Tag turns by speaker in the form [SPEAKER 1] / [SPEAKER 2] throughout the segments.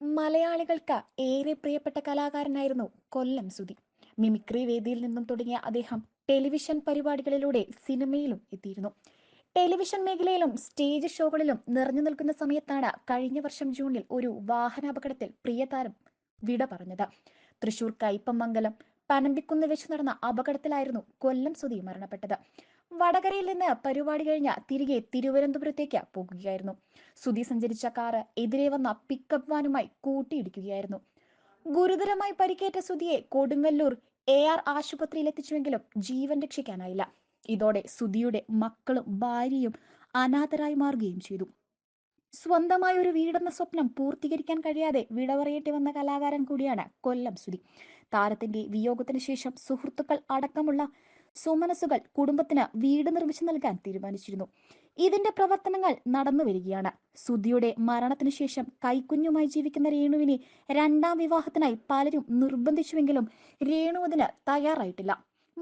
[SPEAKER 1] മലയാളികൾക്ക് ഏറെ പ്രിയപ്പെട്ട കലാകാരനായിരുന്നു കൊല്ലം സുധി. മിമിക്രി വേദിയിൽ നിന്നും തുടങ്ങിയ അദ്ദേഹം ടെലിവിഷൻ പരിപാടികളിലൂടെ സിനിമയിലും എത്തിയിരുന്നു. ടെലിവിഷൻ മേഖലയിലും സ്റ്റേജ് ഷോകളിലും നിറഞ്ഞു നിൽക്കുന്ന സമയത്താണ് കഴിഞ്ഞ വർഷം ജൂണിൽ ഒരു വാഹനാപകടത്തിൽ പ്രിയതാരം വിട പറഞ്ഞത്. തൃശൂർ കയ്പമംഗലം പനമ്പിക്കുന്ന് വെച്ച് നടന്ന അപകടത്തിലായിരുന്നു കൊല്ലം സുധി മരണപ്പെട്ടത്. വടകരയിൽ നിന്ന് പരിപാടി കഴിഞ്ഞ തിരികെ തിരുവനന്തപുരത്തേക്ക് പോകുകയായിരുന്നു. സുധി സഞ്ചരിച്ച കാറ് എതിരെ വന്ന പിക്കപ്പ് വാനുമായി കൂട്ടിയിടിക്കുകയായിരുന്നു. ഗുരുതരമായി പരിക്കേറ്റ സുധിയെ കൊടുങ്ങല്ലൂർ എ ആർ ആശുപത്രിയിൽ എത്തിച്ചുവെങ്കിലും ജീവൻ രക്ഷിക്കാനായില്ല. ഇതോടെ സുധിയുടെ മക്കളും ഭാര്യയും അനാഥരായി മാറുകയും ചെയ്തു. സ്വന്തമായ ഒരു വീടെന്ന സ്വപ്നം പൂർത്തീകരിക്കാൻ കഴിയാതെ വിടവറിയേണ്ടി വന്ന കലാകാരൻ കൂടിയാണ് കൊല്ലം സുധി. താരത്തിന്റെ വിയോഗത്തിന് ശേഷം സുഹൃത്തുക്കൾ അടക്കമുള്ള സുമനസുകൾ കുടുംബത്തിന് വീട് നിർമ്മിച്ചു നൽകാൻ തീരുമാനിച്ചിരുന്നു. ഇതിന്റെ പ്രവർത്തനങ്ങൾ നടന്നു വരികയാണ്. സുധിയുടെ മരണത്തിനു ശേഷം കൈക്കുഞ്ഞുമായി ജീവിക്കുന്ന രേണുവിനെ രണ്ടാം വിവാഹത്തിനായി പലരും നിർബന്ധിച്ചുവെങ്കിലും രേണു അതിന് തയ്യാറായിട്ടില്ല.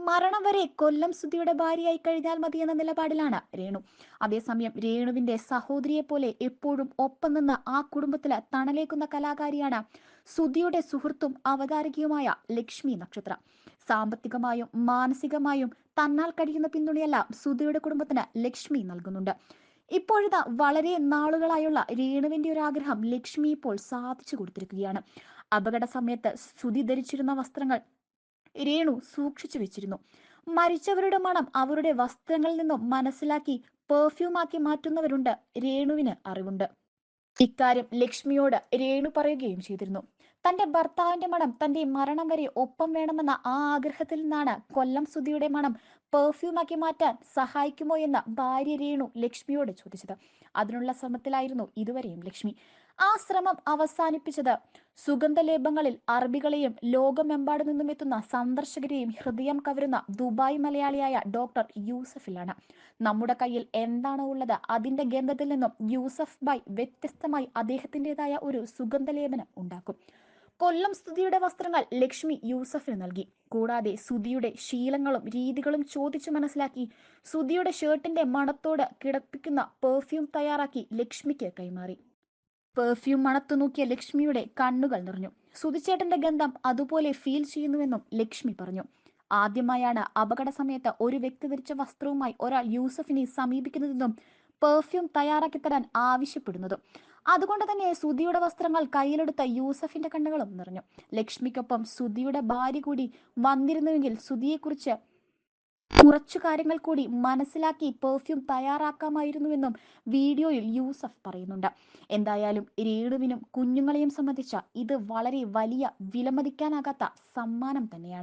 [SPEAKER 1] മരണം വരെ കൊല്ലം സുധിയുടെ ഭാര്യയായി കഴിഞ്ഞാൽ മതി എന്ന നിലപാടിലാണ് രേണു. അതേസമയം രേണുവിന്റെ സഹോദരിയെ പോലെ എപ്പോഴും ഒപ്പം നിന്ന് ആ കുടുംബത്തിൽ തണലേക്കുന്ന കലാകാരിയാണ് സുധിയുടെ സുഹൃത്തും അവതാരകയുമായ ലക്ഷ്മി നക്ഷത്ര. സാമ്പത്തികമായും മാനസികമായും തന്നാൽ കഴിയുന്ന പിന്തുണയെല്ലാം സുധിയുടെ കുടുംബത്തിന് ലക്ഷ്മി നൽകുന്നുണ്ട്. ഇപ്പോഴിതാ വളരെ നാളുകളായുള്ള രേണുവിന്റെ ഒരു ആഗ്രഹം ലക്ഷ്മി ഇപ്പോൾ സാധിച്ചു കൊടുത്തിരിക്കുകയാണ്. അപകട സമയത്ത് സുധി ധരിച്ചിരുന്ന വസ്ത്രങ്ങൾ രേണു സൂക്ഷിച്ചു വെച്ചിരുന്നു. മരിച്ചവരുടെ മണം അവരുടെ വസ്ത്രങ്ങളിൽ നിന്നും മനസ്സിലാക്കി പെർഫ്യൂമാക്കി മാറ്റുന്നവരുണ്ട് രേണുവിന് അറിവുണ്ട്. ഇക്കാര്യം ലക്ഷ്മിയോട് രേണു പറയുകയും ചെയ്തിരുന്നു. തന്റെ ഭർത്താവിന്റെ മണം തന്റെ മരണം വരെ ഒപ്പം വേണമെന്ന ആ ആഗ്രഹത്തിൽ നിന്നാണ് കൊല്ലം സുധിയുടെ മണം പെർഫ്യൂമാക്കി മാറ്റാൻ സഹായിക്കുമോ എന്ന് ഭാര്യ രേണു ലക്ഷ്മിയോട് ചോദിച്ചത്. അതിനുള്ള ശ്രമത്തിലായിരുന്നു ഇതുവരെയും ലക്ഷ്മി. ആ ശ്രമം അവസാനിപ്പിച്ചത്. സുഗന്ധലേപങ്ങളിൽ അറബികളെയും ലോകമെമ്പാടു നിന്നും എത്തുന്ന സന്ദർശകരെയും ഹൃദയം കവരുന്ന ദുബായ് മലയാളിയായ ഡോക്ടർ യൂസഫിലാണ്. നമ്മുടെ കയ്യിൽ എന്താണോ ഉള്ളത്? അതിന്റെ ഗന്ധത്തിൽ നിന്നും യൂസഫ് ബായ് വ്യത്യസ്തമായി അദ്ദേഹത്തിന്റെതായ ഒരു സുഗന്ധലേപനം ഉണ്ടാക്കും. കൊല്ലം സ്തുതിയുടെ വസ്ത്രങ്ങൾ ലക്ഷ്മി യൂസഫിന് നൽകി. കൂടാതെ സുതിയുടെ ശീലങ്ങളും രീതികളും ചോദിച്ചു മനസ്സിലാക്കി സുതിയുടെ ഷർട്ടിന്റെ മണത്തോട് കിടപ്പിക്കുന്ന പെർഫ്യൂം തയ്യാറാക്കി ലക്ഷ്മിക്ക് കൈമാറി. പെർഫ്യൂം മണത്തു നോക്കിയ ലക്ഷ്മിയുടെ കണ്ണുകൾ നിറഞ്ഞു. സുധിച്ചേട്ടന്റെ ഗന്ധം അതുപോലെ ഫീൽ ചെയ്യുന്നുവെന്നും ലക്ഷ്മി പറഞ്ഞു. ആദ്യമായാണ് അപകട സമയത്ത് ഒരു വ്യക്തി ധരിച്ച വസ്ത്രവുമായി ഒരാൾ യൂസഫിനെ സമീപിക്കുന്നതെന്നും പെർഫ്യൂം തയ്യാറാക്കി തരാൻ ആവശ്യപ്പെടുന്നതും. അതുകൊണ്ട് തന്നെ സുധിയുടെ വസ്ത്രങ്ങൾ കയ്യിലെടുത്ത യൂസഫിന്റെ കണ്ണുകളും നിറഞ്ഞു. ലക്ഷ്മിക്കൊപ്പം സുധിയുടെ ഭാര്യ കൂടി വന്നിരുന്നുവെങ്കിൽ സുധിയെക്കുറിച്ച് കുറച്ചു കാര്യങ്ങൾ കൂടി മനസ്സിലാക്കി പെർഫ്യൂം തയ്യാറാക്കാമായിരുന്നുവെന്നും വീഡിയോയിൽ യൂസഫ് പറയുന്നുണ്ട്. എന്തായാലും രേണുവിനും കുഞ്ഞുങ്ങളെയും സംബന്ധിച്ച ഇത് വളരെ വലിയ വിലമതിക്കാനാകാത്ത സമ്മാനം തന്നെയാണ്.